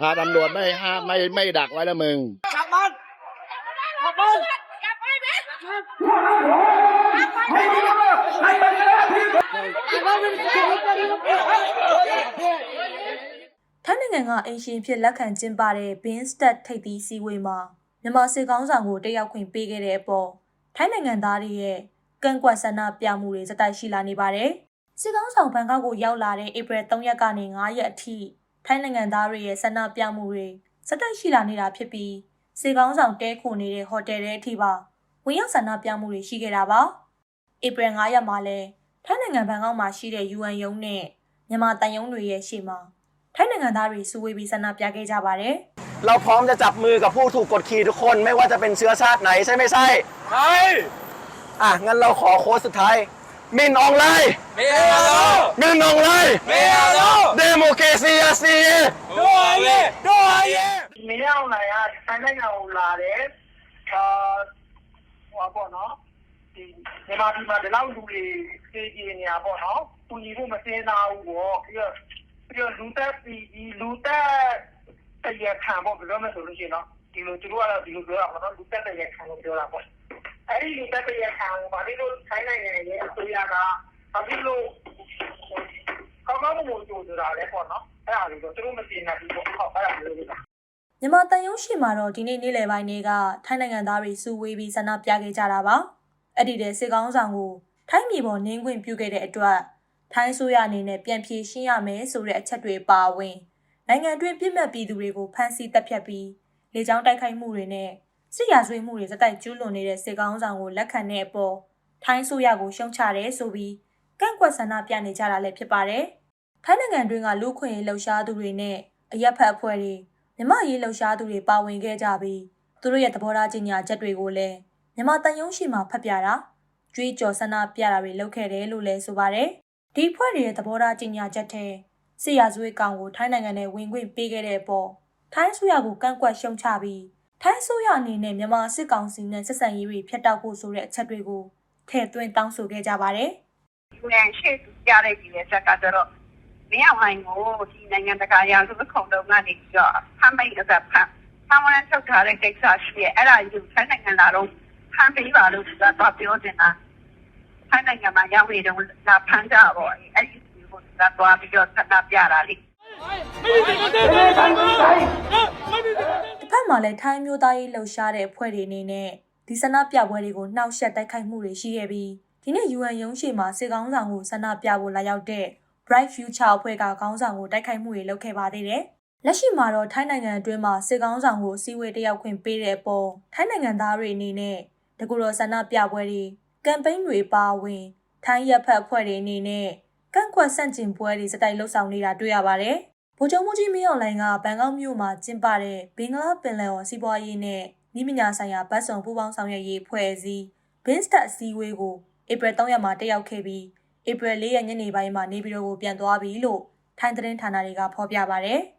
พาตำรวจไม่ห้ามไม่ไม่ดักไว้แล้วมึง กลับบ้านกลับบ้าน ထိုင်းနိုင်ငံကအင်ရှင်ဖြစ်လက်ခံကျင်းပတဲ့ Bin Stat ထိပ်သီးစည်းဝေးမှာမြန်မာစစ်ကောင်းဆောင်ကိုတက်ရောက်ခွင့်ပေးခဲ့တဲ့အပေါ်ထိုင်းနိုင်ငံသားတွေရဲ့ကန့်ကွက်ဆန္ဒပြမှုတွေစတိုက်ရှိလာနေပါတယ်။ စစ်ကောင်းဆောင်ဘန်ကောက်ကိုရောက်လာတဲ့ဧပြီ3ရက်ကနေ9ရက်အထိထိုင်းနိုင်ငံသားတွေရဲ့ဆန္ဒပြမှုတွေစတိုက်ရှိလာနေတာဖြစ်ပြီးစစ်ကောင်းဆောင်တဲခိုနေတဲ့ဟိုတယ်တွေအထိပါဝင်ရောက်ဆန္ဒပြမှုတွေရှိခဲ့တာပါ။ဧပြီ9ရက်မှာလဲထိုင်းနိုင်ငံဘန်ကောက်မှာရှိတဲ့ UN ရုံးနဲ့မြန်မာတန်ယုံတွေရဲ့ရှေ့မှာ ထိုင်းနိုင်ငံသားတွေစုဝေးပြီးဆန္ဒပြခဲ့ကြပါတယ် เราพร้อมจะจับมือกับผู้ถูกกดขี่ทุกคนไม่ว่าจะเป็นเชื้อชาติไหนใช่ไม่ใช่ ใช่ อ่ะ งั้นเราขอโค้ดสุดท้าย မင်းအောင်လိုက်မင်းအောင်မင်းအောင်လိုက်မင်းအောင်ဒီမိုကရေစီရစီတို့ရဲတို့ရဲမင်းအောင်လိုက်ဟာတိုင်းနိုင်ငံကိုလာတယ်အာဟောပေါ့နော်ဒီမြန်မာပြည်မှာဒီလောက်လူတွေစေကြီးနေတာပေါ့နော်သူညီဖို့မစင်းသားဘူးပေါ့ပြီးတော့ပြီးတော့လူတက်ပြီးလူတက်တရခံပေါ့ပြောမယ်ဆိုလို့ရှိရင်တော့ဒီလိုသူတို့ကတော့ဒီလိုပြောတာပေါ့နော်လူတက်တရခံလို့ပြောတာပေါ့ အဲ့ဒီလူသက်တရခံကိုဘာလို့ဆိုင်နိုင်ငံရဲ့အစိုးရကဘာလို့ကောင်းကောင်းမွန်မွန်ကြိုးဆိုတာလဲပေါ့နော်အဲ့ဒါလို့သူတို့မစင်းနိုင်ဘူးပေါ့ဟုတ်အဲ့ဒါမျိုးလေးပါ။မြန်မာတန်ယုံရှိမှာတော့ဒီနေ့နေ့လယ်ပိုင်းတွေကထိုင်းနိုင်ငံသားတွေစုဝေးပြီးဆန္ဒပြခဲ့ကြတာပါ။အဲ့ဒီတဲ့စစ်ကောင်းဆောင်ကိုထိုင်းပြည်ပေါ်နင်းခွင့်ပြုခဲ့တဲ့အတွက်ထိုင်းဆိုရအနေနဲ့ပြန်ပြေရှင်းရမယ်ဆိုတဲ့အချက်တွေပါဝင်နိုင်ငံအတွင်းပြစ်မှတ်ပြည်သူတွေကိုဖမ်းဆီးတပ်ဖြတ်ပြီးလေကြောင်းတိုက်ခိုက်မှုတွေနဲ့ စစ်ရာဇဝတ်မှုတွေစတိုက်ကျူးလွန်နေတဲ့စစ်ကောင်းဆောင်ကိုလက်ခံတဲ့အပေါ်ထိုင်းဆိုရကိုရှုံချတယ်ဆိုပြီးကန့်ကွက်ဆန္ဒပြနေကြတာလည်းဖြစ်ပါတယ်။ထိုင်းနိုင်ငံတွင်းကလူခွင့်ရေးလှုပ်ရှားသူတွေနဲ့အရက်ဖက်အဖွဲ့တွေမြမရေးလှုပ်ရှားသူတွေပါဝင်ခဲ့ကြပြီးသူတို့ရဲ့သဘောထားကြေညာချက်တွေကိုလည်းမြမတန်ယုံရှိမှဖတ်ပြတာကြွေးကြော်ဆန္ဒပြတာတွေလုပ်ခဲ့တယ်လို့လည်းဆိုပါတယ်ဒီဖွဲ့တွေရဲ့သဘောထားကြေညာချက်ထဲစစ်ရာဇဝတ်ကောင်ကိုထိုင်းနိုင်ငံနဲ့ဝင်ခွင့်ပေးခဲ့တဲ့အပေါ်ထိုင်းဆိုရကိုကန့်ကွက်ရှုံချပြီး ထိုင်းဆိုရအနေနဲ့မြန်မာစစ်ကောင်စီနဲ့ဆက်ဆံရေးတွေဖျက်တောက်ဖို့ဆိုတဲ့အချက်တွေကိုထည့်သွင်းတောင်းဆိုခဲ့ကြပါတယ် UN ရှေ့ပြတဲ့ဒီရဲ့ချက်ကတော့မင်းအောင်ဟိုင်ကိုဒီနိုင်ငံတကာရာဇဝတ်ခုံတုံးကနေပြီးတော့ဖမ်းမိတ်အသက်ဖမ်းဖမ်းဝန်ထုတ်ထားတဲ့ကိစ္စရှိရဲ့အဲ့ဒါယူထိုင်းနိုင်ငံလာတော့ဖမ်းပေးပါလို့သူကတော့ပြောနေတာထိုင်းနိုင်ငံမှာရောက်နေတော့လာဖမ်းကြတော့အဲ့ဒီကိုသူကသွားပြီးတော့ဆက်တာပြတာလေတစ်ဖ က်မှာလည်းထိုင်းမျိုးသားရေးလှုပ်ရှားတဲ့အဖွဲ့တွေအနေနဲ့ဒီဆန္ဒပြပွဲတွေကိုနှောက်ယှက်တိုက်ခိုက်မှုတွေရှိခဲ့ပြီးဒီနေ့ UN ရုံးရှိမှာစစ်ကောင်းဆောင်ကိုဆန္ဒပြဖို့လာရောက်တဲ့ Bright Future အဖွဲ့ကခေါင်းဆောင်ကိုတိုက်ခိုက်မှုတွေလုပ်ခဲ့ပါသေးတယ်။လက်ရှိမှာတော့ထိုင်းနိုင်ငံအတွင်းမှာစစ်ကောင်းဆောင်ကိုစီဝေးတယောက်ခွင့်ပေးတဲ့အပေါ်ထိုင်းနိုင်ငံသားတွေအနေနဲ့တကူတော်ဆန္ဒပြပွဲတွေကမ်ပိန်းတွေပါဝင်ထိုင်းရပ်ဖက်အဖွဲ့တွေအနေနဲ့ကန့်ကွက်ဆန့်ကျင်ပွဲတွေစတိုက်လှုပ်ဆောင်နေတာတွေ့ရပါတယ်။ ဗိုလ်ချုပ်မှုကြီးမင်းအောင်လှိုင်ကဘန်ကောက်မြို့မှာကျင်းပတဲ့ဘင်္ဂလားပင်လယ်ော်စီးပွားရေးနဲ့ဤပညာဆိုင်ရာဗတ်စုံပူးပေါင်းဆောင်ရွက်ရေးဖွဲ့စည်းဘင်းစတက်အစည်းအဝေးကိုဧပြီ3ရက်မှာတက်ရောက်ခဲ့ပြီးဧပြီ4ရက်ညနေပိုင်းမှာနေပြည်တော်ကိုပြန်သွားပြီလို့ထိုင်းသတင်းဌာနတွေကဖော်ပြပါဗျ။